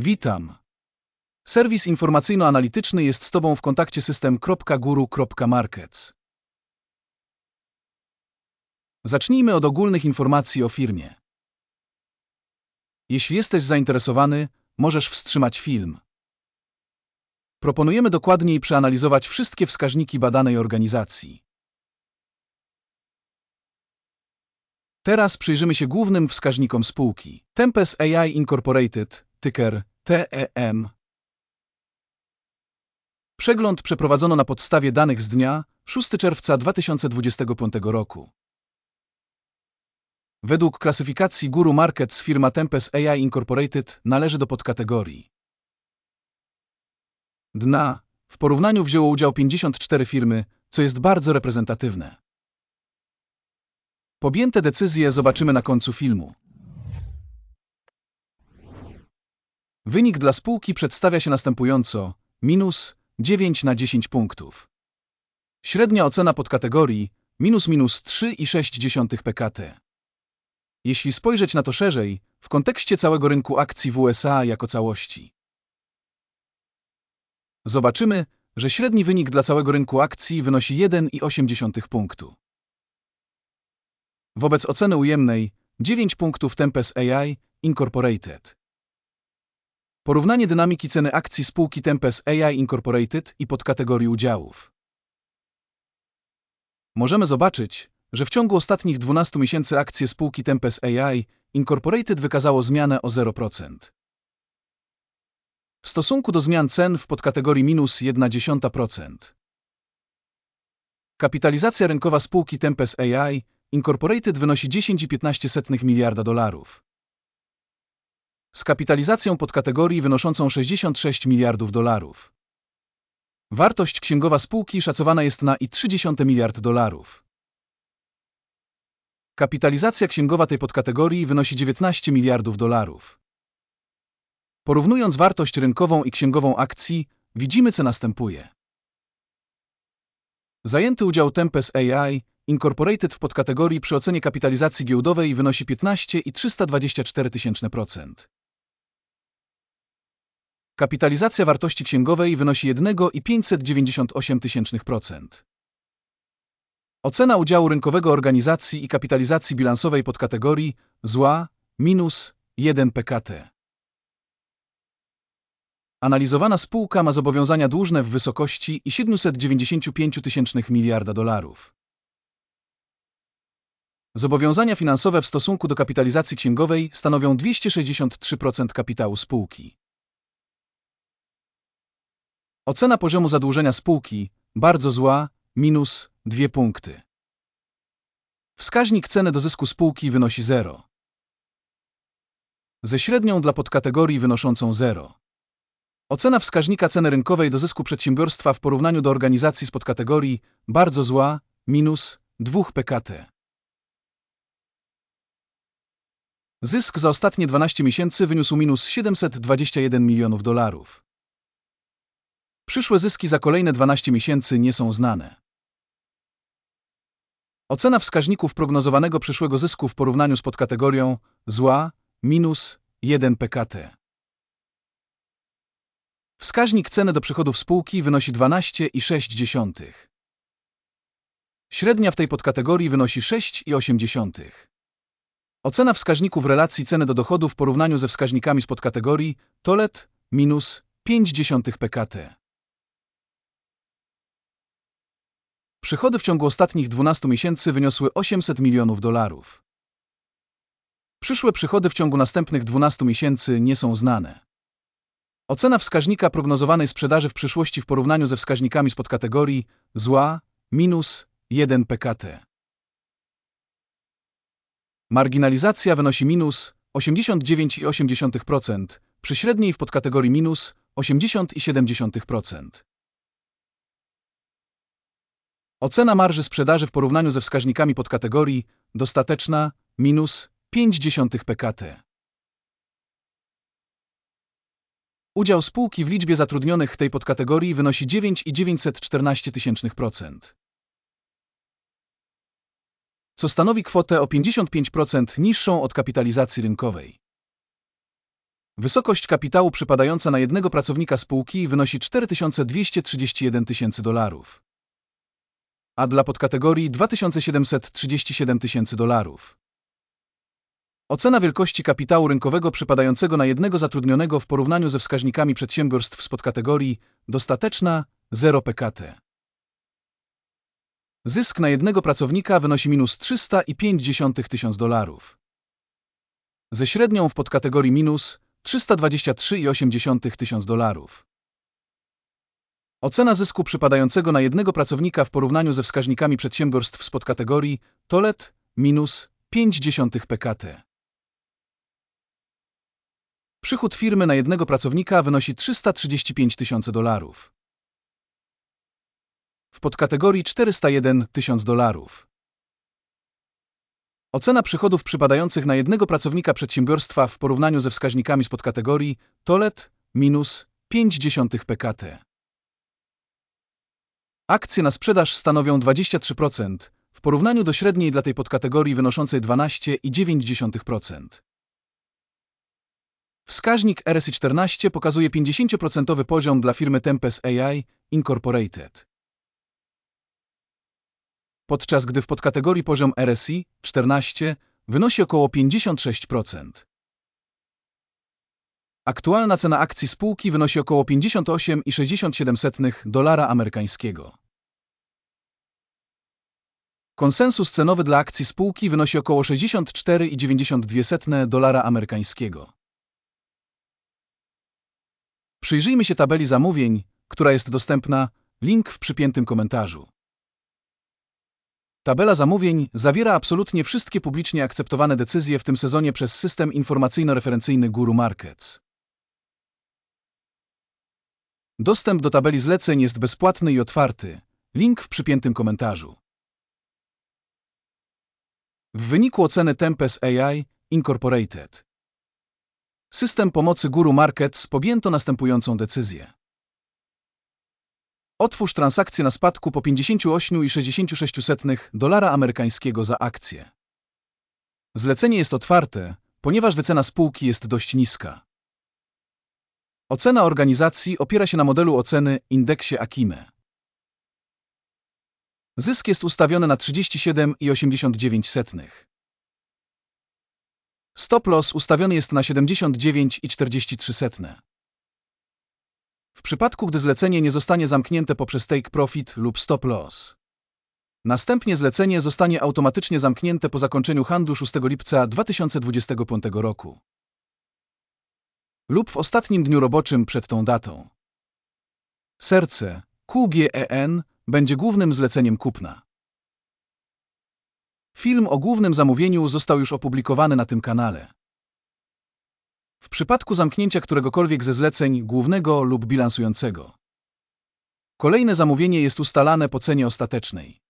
Witam. Serwis informacyjno-analityczny jest z Tobą w kontakcie system.guru.markets. Zacznijmy od ogólnych informacji o firmie. Jeśli jesteś zainteresowany, możesz wstrzymać film. Proponujemy dokładniej przeanalizować wszystkie wskaźniki badanej organizacji. Teraz przyjrzymy się głównym wskaźnikom spółki. Tempest AI Incorporated, tyker TEM. Przegląd przeprowadzono na podstawie danych z dnia 6 czerwca 2025 roku. Według klasyfikacji Guru Markets firma Tempest AI Incorporated należy do podkategorii dna. W porównaniu wzięło udział 54 firmy, co jest bardzo reprezentatywne. Podjęte decyzje zobaczymy na końcu filmu. Wynik dla spółki przedstawia się następująco: minus 9 na 10 punktów. Średnia ocena podkategorii minus minus 3,6 PKT. Jeśli spojrzeć na to szerzej, w kontekście całego rynku akcji w USA jako całości, zobaczymy, że średni wynik dla całego rynku akcji wynosi 1,8 punktu. Wobec oceny ujemnej 9 punktów Tempest AI Incorporated. Porównanie dynamiki ceny akcji spółki Tempest AI Incorporated i podkategorii udziałów. Możemy zobaczyć, że w ciągu ostatnich 12 miesięcy akcje spółki Tempest AI Incorporated wykazało zmianę o 0%. W stosunku do zmian cen w podkategorii minus 0,1%. Kapitalizacja rynkowa spółki Tempest AI Incorporated wynosi 10,15 miliarda dolarów. Z kapitalizacją podkategorii wynoszącą 66 miliardów dolarów. Wartość księgowa spółki szacowana jest na 0,3 miliard dolarów. Kapitalizacja księgowa tej podkategorii wynosi 19 miliardów dolarów. Porównując wartość rynkową i księgową akcji, widzimy co następuje. Zajęty udział Tempest AI Incorporated w podkategorii przy ocenie kapitalizacji giełdowej wynosi 15,324%. Kapitalizacja wartości księgowej wynosi 1,598%. Ocena udziału rynkowego organizacji i kapitalizacji bilansowej podkategorii zła minus 1 PKT. Analizowana spółka ma zobowiązania dłużne w wysokości i 795 tysięcznych miliarda dolarów. Zobowiązania finansowe w stosunku do kapitalizacji księgowej stanowią 263% kapitału spółki. Ocena poziomu zadłużenia spółki bardzo zła, minus 2 punkty. Wskaźnik ceny do zysku spółki wynosi 0. Ze średnią dla podkategorii wynoszącą 0. Ocena wskaźnika ceny rynkowej do zysku przedsiębiorstwa w porównaniu do organizacji z podkategorii bardzo zła, minus 2 PKT. Zysk za ostatnie 12 miesięcy wyniósł minus 721 milionów dolarów. Przyszłe zyski za kolejne 12 miesięcy nie są znane. Ocena wskaźników prognozowanego przyszłego zysku w porównaniu z podkategorią zła minus 1 PKT. Wskaźnik ceny do przychodów spółki wynosi 12,6. Średnia w tej podkategorii wynosi 6,8. Ocena wskaźników relacji ceny do dochodu w porównaniu ze wskaźnikami z podkategorii TOLET minus 0,5 PKT. Przychody w ciągu ostatnich 12 miesięcy wyniosły 800 milionów dolarów. Przyszłe przychody w ciągu następnych 12 miesięcy nie są znane. Ocena wskaźnika prognozowanej sprzedaży w przyszłości w porównaniu ze wskaźnikami z podkategorii zła minus 1 PKT. Marginalizacja wynosi minus 89,8% przy średniej w podkategorii minus 80,7%. Ocena marży sprzedaży w porównaniu ze wskaźnikami podkategorii dostateczna minus 0,5 PKT. Udział spółki w liczbie zatrudnionych tej podkategorii wynosi 9,914%, co stanowi kwotę o 55% niższą od kapitalizacji rynkowej. Wysokość kapitału przypadająca na jednego pracownika spółki wynosi 4231 tysięcy dolarów, a dla podkategorii 2737 tysięcy dolarów. Ocena wielkości kapitału rynkowego przypadającego na jednego zatrudnionego w porównaniu ze wskaźnikami przedsiębiorstw z podkategorii dostateczna 0 PKT. Zysk na jednego pracownika wynosi minus 305 tysiąc dolarów. Ze średnią w podkategorii minus 323,8 tysiąc dolarów. Ocena zysku przypadającego na jednego pracownika w porównaniu ze wskaźnikami przedsiębiorstw z podkategorii TOLET minus 0,5 PKT. Przychód firmy na jednego pracownika wynosi 335 tysięcy dolarów. W podkategorii 401 tysiąc dolarów. Ocena przychodów przypadających na jednego pracownika przedsiębiorstwa w porównaniu ze wskaźnikami z podkategorii TOLET minus 0,5 PKT. Akcje na sprzedaż stanowią 23% w porównaniu do średniej dla tej podkategorii wynoszącej 12,9%. Wskaźnik RSI 14 pokazuje 50% poziom dla firmy Tempest AI Incorporated. Podczas gdy w podkategorii poziom RSI 14 wynosi około 56%. Aktualna cena akcji spółki wynosi około 58,67 dolara amerykańskiego. Konsensus cenowy dla akcji spółki wynosi około 64,92 dolara amerykańskiego. Przyjrzyjmy się tabeli zamówień, która jest dostępna, link w przypiętym komentarzu. Tabela zamówień zawiera absolutnie wszystkie publicznie akceptowane decyzje w tym sezonie przez system informacyjno-referencyjny Guru Markets. Dostęp do tabeli zleceń jest bezpłatny i otwarty. Link w przypiętym komentarzu. W wyniku oceny Tempest AI Incorporated System pomocy Guru Markets podjęto następującą decyzję. Otwórz transakcję na spadku po 58,66 dolara amerykańskiego za akcję. Zlecenie jest otwarte, ponieważ wycena spółki jest dość niska. Ocena organizacji opiera się na modelu oceny indeksie Akime. Zysk jest ustawiony na 37,89. Stop loss ustawiony jest na 79,43. W przypadku, gdy zlecenie nie zostanie zamknięte poprzez take profit lub stop loss. Następnie zlecenie zostanie automatycznie zamknięte po zakończeniu handlu 6 lipca 2025 roku lub w ostatnim dniu roboczym przed tą datą. Serce QGEN będzie głównym zleceniem kupna. Film o głównym zamówieniu został już opublikowany na tym kanale. W przypadku zamknięcia któregokolwiek ze zleceń głównego lub bilansującego. Kolejne zamówienie jest ustalane po cenie ostatecznej.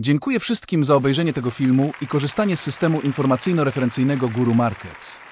Dziękuję wszystkim za obejrzenie tego filmu i korzystanie z systemu informacyjno-referencyjnego Guru Markets.